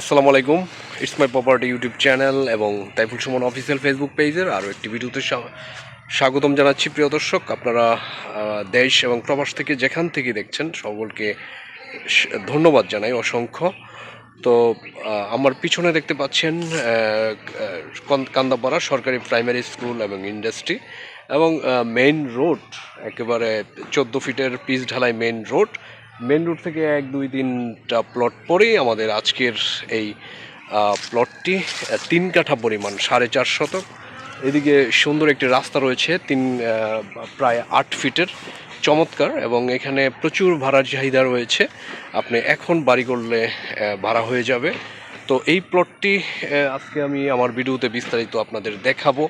আসসালামু আলাইকুম। It's my property YouTube channel এবং তাইফুল সুমন অফিসিয়াল ফেসবুক পেজের আরও একটি ভিডিওতে স্বা- স্বাগতম জানাচ্ছি প্রিয় দর্শক। আপনারা দেশ এবং প্রবাস থেকে যেখান থেকে দেখছেন সকলকে ধন্যবাদ জানাই অসংখ্য। তো আমার পিছনে দেখতে পাচ্ছেন কান্দাপাড়া সরকারি প্রাইমারি স্কুল এবং ইন্ডাস্ট্রি এবং মেইন রোড একেবারে চোদ্দ ফিটের পিচ ঢালাই মেইন রোড মেইন রোড থেকে এক, দুই, তিনটা প্লট পরেই আমাদের আজকের এই প্লটটি তিন কাঠা পরিমাণ, সাড়ে চার শতক। এদিকে সুন্দর একটি রাস্তা রয়েছে, তিন প্রায় আট ফিটের চমৎকার এবং এখানে প্রচুর ভাড়ার চাহিদা রয়েছে। আপনি এখন বাড়ি করলে ভাড়া হয়ে যাবে। তো এই প্লটটি আজকে আমি আমার ভিডিওতে বিস্তারিত আপনাদের দেখাবো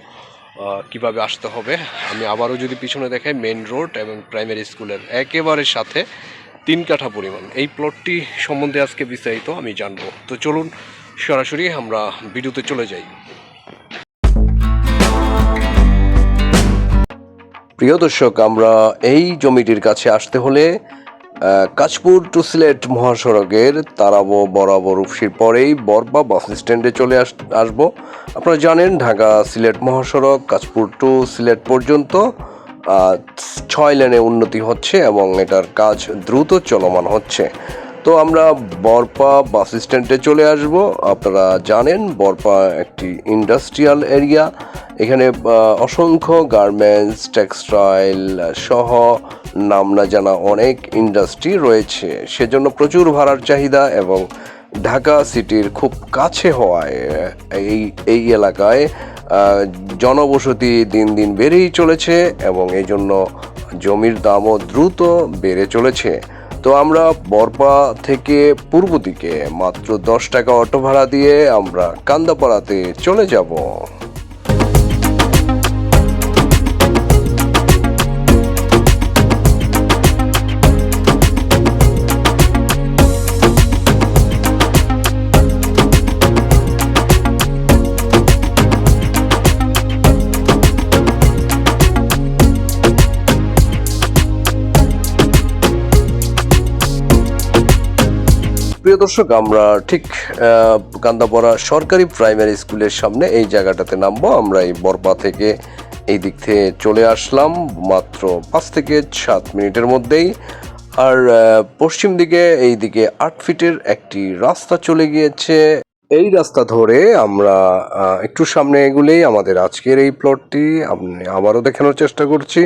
কীভাবে আসতে হবে। আমি আবারও যদি পিছনে দেখাই, মেন রোড এবং প্রাইমারি স্কুলের একেবারে সাথে তিন কাঠা পরিমাণ। এই প্লটটি সম্বন্ধে আজকে বিস্তারিত আমি জানব। তো চলুন সরাসরি আমরা ভিডিওতে চলে যাই। প্রিয় দর্শক, আমরা এই জমিটির কাছে আসতে হলে কাশপুর টু সিলেট মহাসড়কের তারাবো বরাবর উপসির পরেই বরবা বাস স্ট্যান্ডে চলে আস আসব। আপনারা জানেন, ঢাকা সিলেট মহাসড়ক কাশপুর টু সিলেট পর্যন্ত ছয় লেনে উন্নতি হচ্ছে এবং এটার কাজ দ্রুত চলমান হচ্ছে। তো আমরা বরপা বাস স্ট্যান্ডে চলে আসব। আপনারা জানেন, বরপা একটি ইন্ডাস্ট্রিয়াল এরিয়া। এখানে অসংখ্য গার্মেন্টস, টেক্সটাইল সহ নাম না জানা অনেক ইন্ডাস্ট্রি রয়েছে। সেজন্য প্রচুর ভাড়ার চাহিদা এবং ঢাকা সিটির খুব কাছে হওয়ায় এই এই এলাকায় জনবসতি দিন দিন বেড়েই চলেছে এবং এই জন্য জমির দামও দ্রুত বেড়ে চলেছে। তো আমরা বরপা থেকে পূর্ব দিকে মাত্র দশ টাকা অটো ভাড়া দিয়ে আমরা কান্দাপাড়াতে চলে যাব। দর্শক, আমরা ঠিক কান্দাপাড়া সরকারি প্রাইমারি স্কুলের সামনে এই জায়গাটাতে নামবো। আমরা এই বরপা থেকে এই দিক থেকে চলে আসলাম মাত্র পাঁচ থেকে সাত মিনিটের মধ্যেই। আর পশ্চিম দিকে এই দিকে আট ফিটের একটি রাস্তা চলে গিয়েছে। এই রাস্তা ধরে আমরা একটু সামনে এগুলেই আমাদের আজকের এই প্লটটি। আবারও দেখানোর চেষ্টা করছি।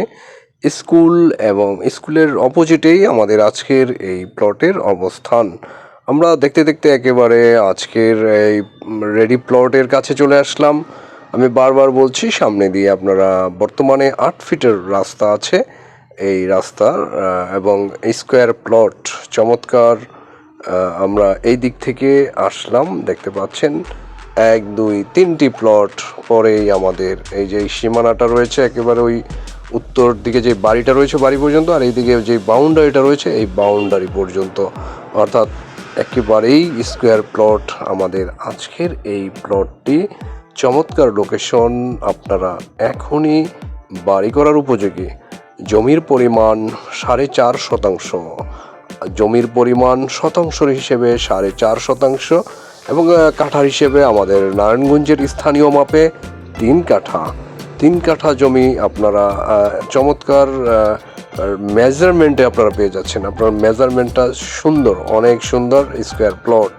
স্কুল এবং স্কুলের অপোজিটেই আমাদের আজকের এই প্লটের অবস্থান। আমরা দেখতে দেখতে একেবারে আজকের এই রেডি প্লটের কাছে চলে আসলাম। আমি বারবার বলছি, সামনে দিয়ে আপনারা বর্তমানে আট ফিটের রাস্তা আছে। এই রাস্তার এবং স্কোয়ার প্লট চমৎকার আমরা এই দিক থেকে আসলাম। দেখতে পাচ্ছেন, এক, দুই, তিনটি প্লট পরেই আমাদের এই যে সীমানাটা রয়েছে, একেবারে ওই উত্তর দিকে যে বাড়িটা রয়েছে বাড়ি পর্যন্ত, আর এইদিকে যে বাউন্ডারিটা রয়েছে, এই বাউন্ডারি পর্যন্ত। অর্থাৎ একেবারেই স্কোয়ার প্লট আমাদের আজকের এই প্লটটি। চমৎকার লোকেশন আপনারা এখনই বাড়ি করার উপযোগী। জমির পরিমাণ সাড়ে চার শতাংশ। জমির পরিমাণ শতাংশ হিসেবে সাড়ে চার শতাংশ এবং কাঠা হিসেবে আমাদের নারায়ণগঞ্জের স্থানীয় মাপে তিন কাঠা। তিন কাঠা জমি আপনারা চমৎকার মেজারমেন্টে আপনারা পেয়ে যাচ্ছেন। আপনার মেজারমেন্টটা সুন্দর, অনেক সুন্দর স্কোয়ার প্লট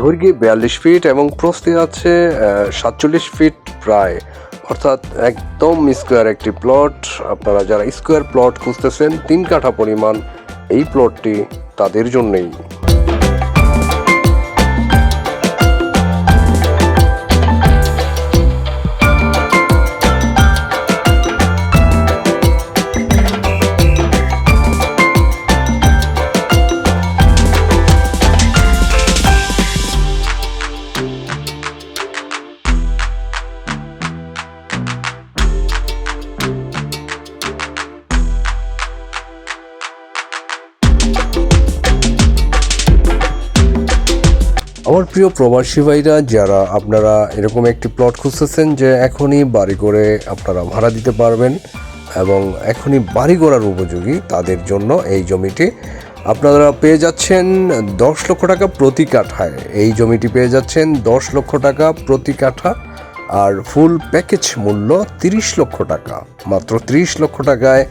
দৈর্ঘ্যে বিয়াল্লিশ ফিট এবং প্রস্থে আছে সাতচল্লিশ ফিট প্রায়। অর্থাৎ একদম স্কোয়ার একটি প্লট আপনারা যারা স্কোয়ার প্লট খুঁজতেছেন, তিন কাঠা পরিমাণ এই প্লটটি তাদের জন্যই। আমার প্রিয় প্রবাসী ভাইরা, যারা আপনারা এরকম একটি প্লট খুঁজতেছেন যে এখনই বাড়ি করে আপনারা ভাড়া দিতে পারবেন এবং এখনই বাড়ি করার উপযোগী তাদের জন্য এই জমিটি। আপনারা পেয়ে যাচ্ছেন দশ লক্ষ টাকা প্রতি কাঠায়। এই জমিটি পেয়ে যাচ্ছেন দশ লক্ষ টাকা প্রতি কাঠা আর ফুল প্যাকেজ মূল্য তিরিশ লক্ষ টাকা। মাত্র তিরিশ লক্ষ টাকায়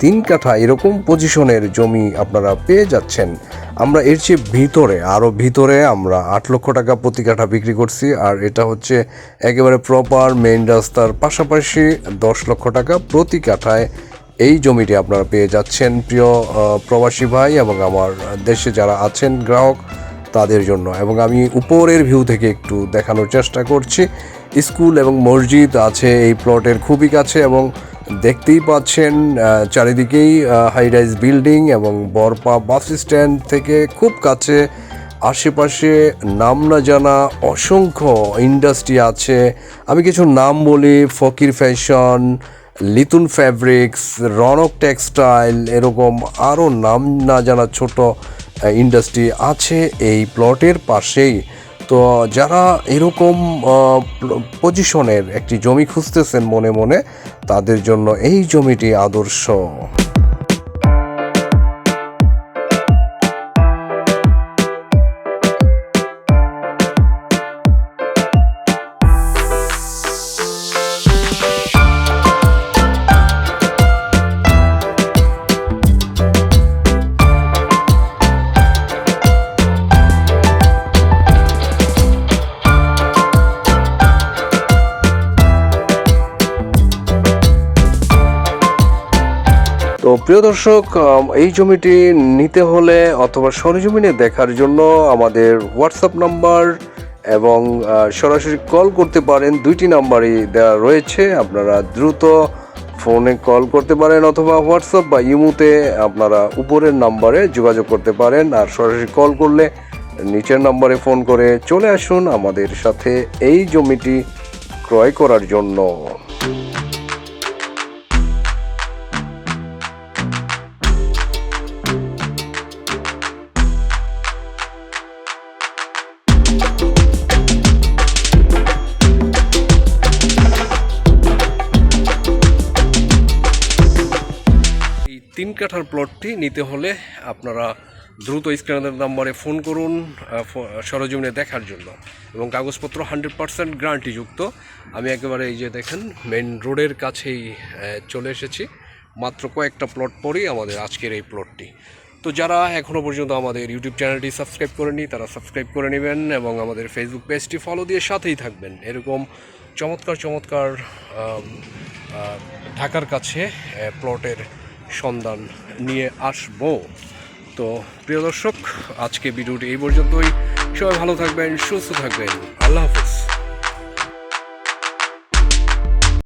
তিন কাঠা এরকম পজিশনের জমি আপনারা পেয়ে যাচ্ছেন। আমরা এর চেয়ে ভিতরে আরও ভিতরে আমরা আট লক্ষ টাকা প্রতি কাঠা বিক্রি করছি, আর এটা হচ্ছে একেবারে প্রপার মেইন রাস্তার পাশাপাশি দশ লক্ষ টাকা প্রতি কাঠায় এই জমিটি আপনারা পেয়ে যাচ্ছেন। প্রিয় প্রবাসী ভাই এবং আমার দেশে যারা আছেন গ্রাহক, তাদের জন্য। এবং আমি উপরের ভিউ থেকে একটু দেখানোর চেষ্টা করছি। স্কুল এবং মসজিদ আছে এই প্লটের খুবই কাছে এবং দেখতেই পাচ্ছেন চারিদিকেই হাই রাইজ বিল্ডিং এবং বরপা বাস স্ট্যান্ড থেকে খুব কাছে আশেপাশে নাম না জানা অসংখ্য ইন্ডাস্ট্রি আছে। আমি কিছু নাম বলি, Fakir fashion Litun fabrics, Ronok textile, এরকম আরও নাম না জানা ছোট ইন্ডাস্ট্রি আছে এই প্লটের পাশেই। তো যারা এরকম পজিশনের একটি জমি খুঁজতেছেন মনে মনে তাদের জন্য এই জমিটি আদর্শ। তো প্রিয় দর্শক এই জমিটি নিতে হলে অথবা সরজমিনে দেখার জন্য আমাদের হোয়াটসঅ্যাপ নাম্বার এবং সরাসরি কল করতে পারেন। দুইটি নাম্বারই দেওয়া রয়েছে। আপনারা দ্রুত ফোনে কল করতে পারেন অথবা হোয়াটসঅ্যাপ বা ইমুতে আপনারা উপরের নাম্বারে যোগাযোগ করতে পারেন। আর সরাসরি কল করলে নিচের নাম্বারে ফোন করে চলে আসুন আমাদের সাথে এই জমিটি ক্রয় করার জন্য। তিন কাঠার প্লটটি নিতে হলে আপনারা দ্রুত স্ক্রিনের নাম্বারে ফোন করুন সরজমিনে দেখার জন্য। এবং কাগজপত্র হান্ড্রেড পার্সেন্ট গ্যারান্টিযুক্ত আমি একেবারে এই যে দেখেন মেন রোডের কাছেই চলে এসেছি। মাত্র কয়েকটা প্লট পরেই আমাদের আজকের এই প্লটটি তো যারা এখনও পর্যন্ত আমাদের ইউটিউব চ্যানেলটি সাবস্ক্রাইব করেনি তারা সাবস্ক্রাইব করে নেবেন এবং আমাদের ফেসবুক পেজটি ফলো দিয়ে সাথেই থাকবেন। এরকম চমৎকার চমৎকার ঢাকার কাছে প্লটের সন্ধান নিয়ে আসব। তো প্রিয় দর্শক, আজকে ভিডিওটি এই পর্যন্তই। সবাই ভালো থাকবেন, সুস্থ থাকবেন। আল্লাহ হাফেজ।